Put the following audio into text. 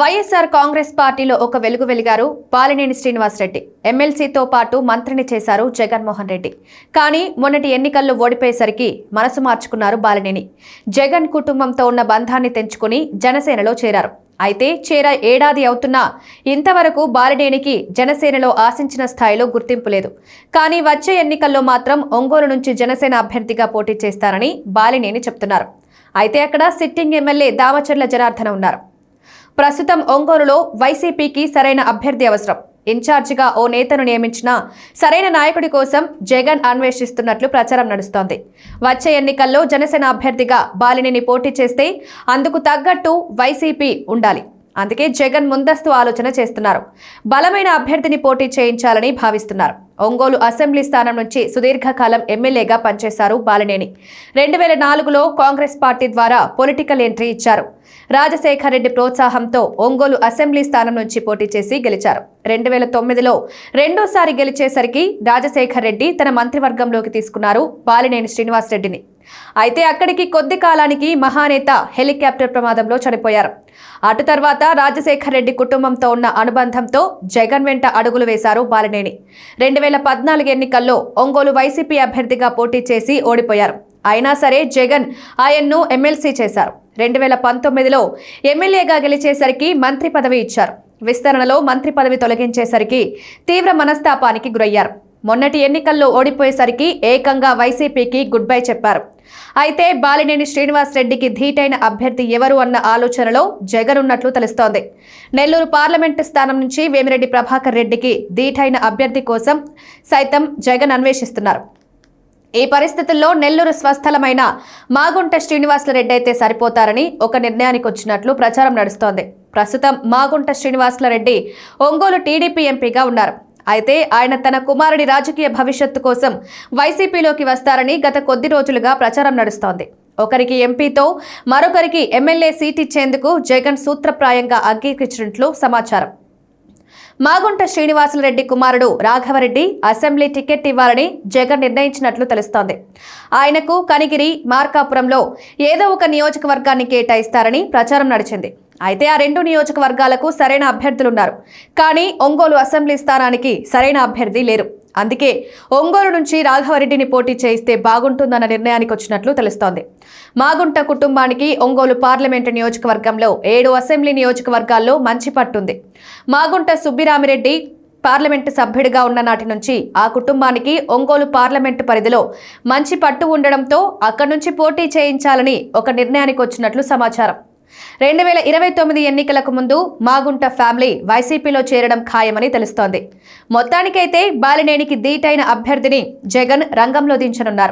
వైఎస్ఆర్ కాంగ్రెస్ పార్టీలో ఒక వెలుగు వెలిగారు బాలినేని శ్రీనివాసరెడ్డి ఎమ్మెల్సీతో పాటు మంత్రిని చేశారు జగన్మోహన్ రెడ్డి. కానీ మొన్నటి ఎన్నికల్లో ఓడిపోయేసరికి మనసు మార్చుకున్నారు బాలినేని జగన్ కుటుంబంతో ఉన్న బంధాన్ని తెంచుకుని జనసేనలో చేరారు. అయితే చేర ఏడాది అవుతున్నా ఇంతవరకు బాలినేనికి జనసేనలో ఆశించిన స్థాయిలో గుర్తింపు లేదు. కానీ వచ్చే ఎన్నికల్లో మాత్రం ఒంగోలు నుంచి జనసేన అభ్యర్థిగా పోటీ చేస్తారని బాలినేని చెప్తున్నారు. అయితే అక్కడ సిట్టింగ్ ఎమ్మెల్యే దామచర్ల జనార్దన ఉన్నారు. ప్రస్తుతం ఒంగోలులో వైసీపీకి సరైన అభ్యర్థి అవసరం. ఇన్ఛార్జిగా ఓ నేతను నియమించిన సరైన నాయకుడి కోసం జగన్ అన్వేషిస్తున్నట్లు ప్రచారం నడుస్తోంది. వచ్చే ఎన్నికల్లో జనసేన అభ్యర్థిగా బాలినిని పోటీ చేస్తే అందుకు తగ్గట్టు వైసీపీ ఉండాలి. అందుకే జగన్ ముందస్తు ఆలోచన చేస్తున్నారు. బలమైన అభ్యర్థిని పోటీ చేయించాలని భావిస్తున్నారు. ఒంగోలు అసెంబ్లీ స్థానం నుంచి సుదీర్ఘకాలం ఎమ్మెల్యేగా పనిచేశారు బాలినేని. రెండు వేల నాలుగులో కాంగ్రెస్ పార్టీ ద్వారా పొలిటికల్ ఎంట్రీ ఇచ్చారు. రాజశేఖర్ రెడ్డి ప్రోత్సాహంతో ఒంగోలు అసెంబ్లీ స్థానం నుంచి పోటీ చేసి గెలిచారు. రెండు వేల తొమ్మిదిలో రెండోసారి గెలిచేసరికి రాజశేఖర్ రెడ్డి తన మంత్రివర్గంలోకి తీసుకున్నారు బాలినేని శ్రీనివాసరెడ్డిని. అయితే అక్కడికి కొద్ది కాలానికి మహానేత హెలికాప్టర్ ప్రమాదంలో చనిపోయారు. అటు తర్వాత రాజశేఖర్ రెడ్డి కుటుంబంతో ఉన్న అనుబంధంతో జగన్ వెంట అడుగులు వేశారు బాలినేని. రెండు వేల పద్నాలుగు ఎన్నికల్లో ఒంగోలు వైసీపీ అభ్యర్థిగా పోటీ చేసి ఓడిపోయారు. అయినా సరే జగన్ ఆయన్ను ఎమ్మెల్సీ చేశారు. రెండు వేల పంతొమ్మిదిలో ఎమ్మెల్యేగా గెలిచేసరికి మంత్రి పదవి ఇచ్చారు. విస్తరణలో మంత్రి పదవి తొలగించేసరికి తీవ్ర మనస్తాపానికి గురయ్యారు. మొన్నటి ఎన్నికల్లో ఓడిపోయేసరికి ఏకంగా వైసీపీకి గుడ్ బై చెప్పారు. అయితే బాలినేని శ్రీనివాస్ రెడ్డికి ధీటైన అభ్యర్థి ఎవరు అన్న ఆలోచనలో జగన్ ఉన్నట్లు తెలుస్తోంది. నెల్లూరు పార్లమెంటు స్థానం నుంచి వేమిరెడ్డి ప్రభాకర్ రెడ్డికి ధీటైన అభ్యర్థి కోసం సైతం జగన్ అన్వేషిస్తున్నారు. ఈ పరిస్థితుల్లో నెల్లూరు స్వస్థలమైన మాగుంట శ్రీనివాసులరెడ్డి అయితే సరిపోతారని ఒక నిర్ణయానికి వచ్చినట్లు ప్రచారం నడుస్తోంది. ప్రస్తుతం మాగుంట శ్రీనివాసులరెడ్డి ఒంగోలు టీడీపీ ఎంపీగా ఉన్నారు. అయితే ఆయన తన కుమారుడి రాజకీయ భవిష్యత్తు కోసం వైసీపీలోకి వస్తారని గత కొద్ది రోజులుగా ప్రచారం నడుస్తోంది. ఒకరికి ఎంపీతో మరొకరికి ఎమ్మెల్యే సీట్ ఇచ్చేందుకు జగన్ సూత్రప్రాయంగా అంగీకరించినట్లు సమాచారం. మాగుంట శ్రీనివాసులరెడ్డి కుమారుడు రాఘవరెడ్డి అసెంబ్లీ టికెట్ ఇవ్వాలని జగన్ నిర్ణయించినట్లు తెలుస్తోంది. ఆయనకు కనిగిరి మార్కాపురంలో ఏదో ఒక నియోజకవర్గాన్ని కేటాయిస్తారని ప్రచారం నడిచింది. అయితే ఆ రెండు నియోజకవర్గాలకు సరైన అభ్యర్థులున్నారు. కానీ ఒంగోలు అసెంబ్లీ స్థానానికి సరైన అభ్యర్థి లేరు. అందుకే ఒంగోలు నుంచి రాఘవరెడ్డిని పోటీ చేయిస్తే బాగుంటుందన్న నిర్ణయానికి వచ్చినట్లు తెలుస్తోంది. మాగుంట కుటుంబానికి ఒంగోలు పార్లమెంటు నియోజకవర్గంలో ఏడు అసెంబ్లీ నియోజకవర్గాల్లో మంచి పట్టుంది. మాగుంట సుబ్బిరామిరెడ్డి పార్లమెంటు సభ్యుడిగా ఉన్న నాటి నుంచి ఆ కుటుంబానికి ఒంగోలు పార్లమెంటు పరిధిలో మంచి పట్టు ఉండడంతో అక్కడి నుంచి పోటీ చేయించాలని ఒక నిర్ణయానికి వచ్చినట్లు సమాచారం. రెండు వేల ఇరవై తొమ్మిది ఎన్నికలకు ముందు మాగుంట ఫ్యామిలీ వైసీపీలో చేరడం ఖాయమని తెలుస్తోంది. మొత్తానికైతే బాలినేనికి ధీటైన అభ్యర్థిని జగన్ రంగంలో దించనున్నారు.